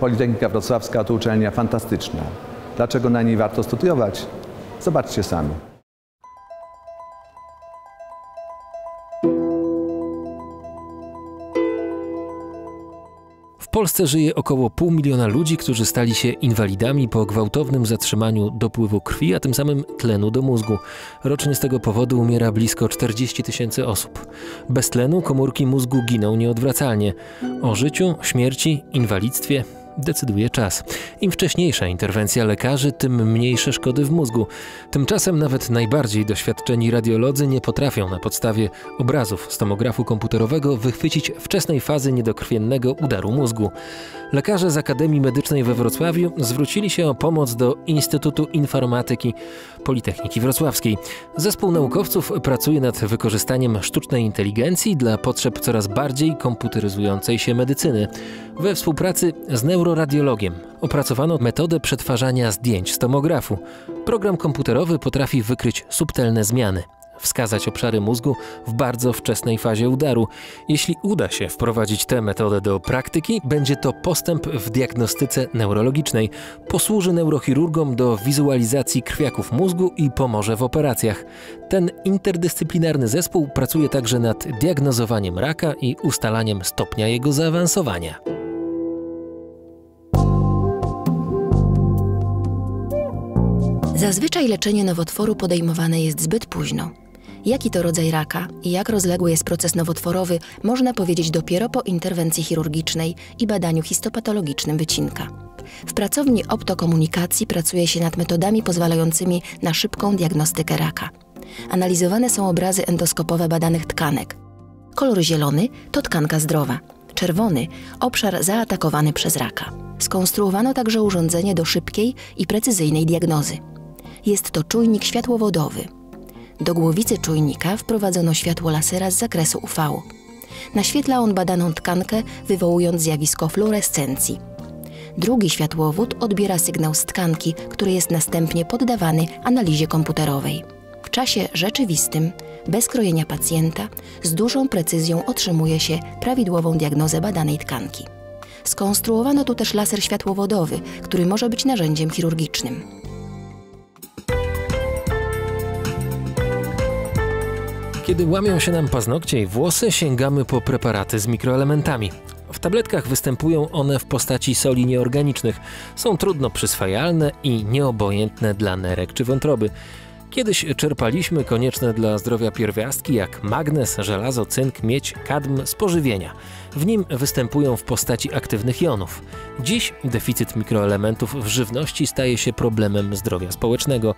Politechnika Wrocławska to uczelnia fantastyczna. Dlaczego na niej warto studiować? Zobaczcie sami. W Polsce żyje około pół miliona ludzi, którzy stali się inwalidami po gwałtownym zatrzymaniu dopływu krwi, a tym samym tlenu do mózgu. Rocznie z tego powodu umiera blisko 40 tysięcy osób. Bez tlenu komórki mózgu giną nieodwracalnie. O życiu, śmierci, inwalidztwie decyduje czas. Im wcześniejsza interwencja lekarzy, tym mniejsze szkody w mózgu. Tymczasem nawet najbardziej doświadczeni radiolodzy nie potrafią na podstawie obrazów z tomografu komputerowego wychwycić wczesnej fazy niedokrwiennego udaru mózgu. Lekarze z Akademii Medycznej we Wrocławiu zwrócili się o pomoc do Instytutu Informatyki Politechniki Wrocławskiej. Zespół naukowców pracuje nad wykorzystaniem sztucznej inteligencji dla potrzeb coraz bardziej komputeryzującej się medycyny. We współpracy z neuroradiologiem opracowano metodę przetwarzania zdjęć z tomografu. Program komputerowy potrafi wykryć subtelne zmiany wskazać obszary mózgu w bardzo wczesnej fazie udaru. Jeśli uda się wprowadzić tę metodę do praktyki, będzie to postęp w diagnostyce neurologicznej. Posłuży neurochirurgom do wizualizacji krwiaków mózgu i pomoże w operacjach. Ten interdyscyplinarny zespół pracuje także nad diagnozowaniem raka i ustalaniem stopnia jego zaawansowania. Zazwyczaj leczenie nowotworu podejmowane jest zbyt późno. Jaki to rodzaj raka i jak rozległy jest proces nowotworowy, można powiedzieć dopiero po interwencji chirurgicznej i badaniu histopatologicznym wycinka. W pracowni optokomunikacji pracuje się nad metodami pozwalającymi na szybką diagnostykę raka. Analizowane są obrazy endoskopowe badanych tkanek. Kolor zielony to tkanka zdrowa, czerwony obszar zaatakowany przez raka. Skonstruowano także urządzenie do szybkiej i precyzyjnej diagnozy. Jest to czujnik światłowodowy – do głowicy czujnika wprowadzono światło lasera z zakresu UV. Naświetla on badaną tkankę, wywołując zjawisko fluorescencji. Drugi światłowód odbiera sygnał z tkanki, który jest następnie poddawany analizie komputerowej. W czasie rzeczywistym, bez krojenia pacjenta, z dużą precyzją otrzymuje się prawidłową diagnozę badanej tkanki. Skonstruowano tu też laser światłowodowy, który może być narzędziem chirurgicznym. Kiedy łamią się nam paznokcie i włosy, sięgamy po preparaty z mikroelementami. W tabletkach występują one w postaci soli nieorganicznych. Są trudno przyswajalne i nieobojętne dla nerek czy wątroby. Kiedyś czerpaliśmy konieczne dla zdrowia pierwiastki jak magnez, żelazo, cynk, miedź, kadm z pożywienia. W nim występują w postaci aktywnych jonów. Dziś deficyt mikroelementów w żywności staje się problemem zdrowia społecznego.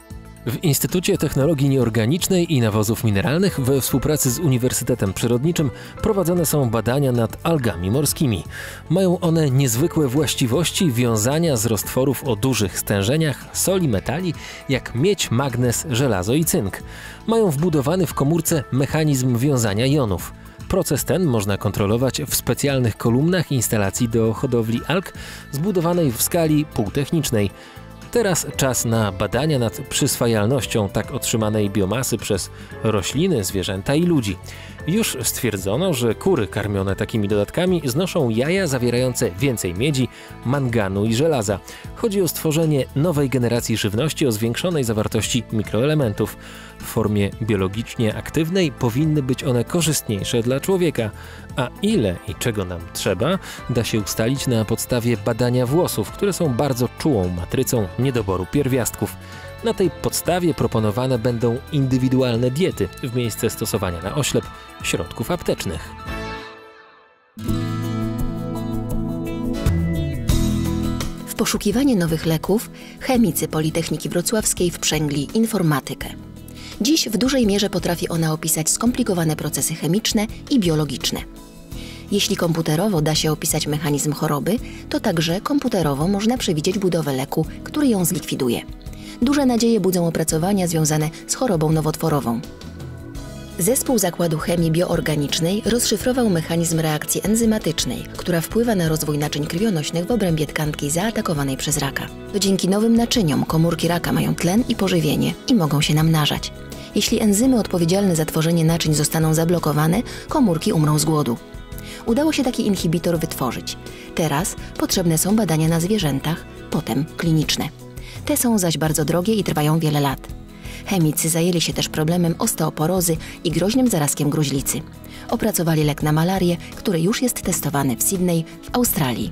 W Instytucie Technologii Nieorganicznej i Nawozów Mineralnych we współpracy z Uniwersytetem Przyrodniczym prowadzone są badania nad algami morskimi. Mają one niezwykłe właściwości wiązania z roztworów o dużych stężeniach soli metali jak miedź, magnez, żelazo i cynk. Mają wbudowany w komórce mechanizm wiązania jonów. Proces ten można kontrolować w specjalnych kolumnach instalacji do hodowli alg zbudowanej w skali półtechnicznej. Teraz czas na badania nad przyswajalnością tak otrzymanej biomasy przez rośliny, zwierzęta i ludzi. Już stwierdzono, że kury karmione takimi dodatkami znoszą jaja zawierające więcej miedzi, manganu i żelaza. Chodzi o stworzenie nowej generacji żywności o zwiększonej zawartości mikroelementów. W formie biologicznie aktywnej powinny być one korzystniejsze dla człowieka. A ile i czego nam trzeba, da się ustalić na podstawie badania włosów, które są bardzo czułą matrycą niedoboru pierwiastków. Na tej podstawie proponowane będą indywidualne diety w miejsce stosowania na oślep środków aptecznych. W poszukiwanie nowych leków chemicy Politechniki Wrocławskiej wprzęgli informatykę. Dziś w dużej mierze potrafi ona opisać skomplikowane procesy chemiczne i biologiczne. Jeśli komputerowo da się opisać mechanizm choroby, to także komputerowo można przewidzieć budowę leku, który ją zlikwiduje. Duże nadzieje budzą opracowania związane z chorobą nowotworową. Zespół Zakładu Chemii Bioorganicznej rozszyfrował mechanizm reakcji enzymatycznej, która wpływa na rozwój naczyń krwionośnych w obrębie tkanki zaatakowanej przez raka. Dzięki nowym naczyniom komórki raka mają tlen i pożywienie i mogą się namnażać. Jeśli enzymy odpowiedzialne za tworzenie naczyń zostaną zablokowane, komórki umrą z głodu. Udało się taki inhibitor wytworzyć. Teraz potrzebne są badania na zwierzętach, potem kliniczne. Te są zaś bardzo drogie i trwają wiele lat. Chemicy zajęli się też problemem osteoporozy i groźnym zarazkiem gruźlicy. Opracowali lek na malarię, który już jest testowany w Sydney w Australii.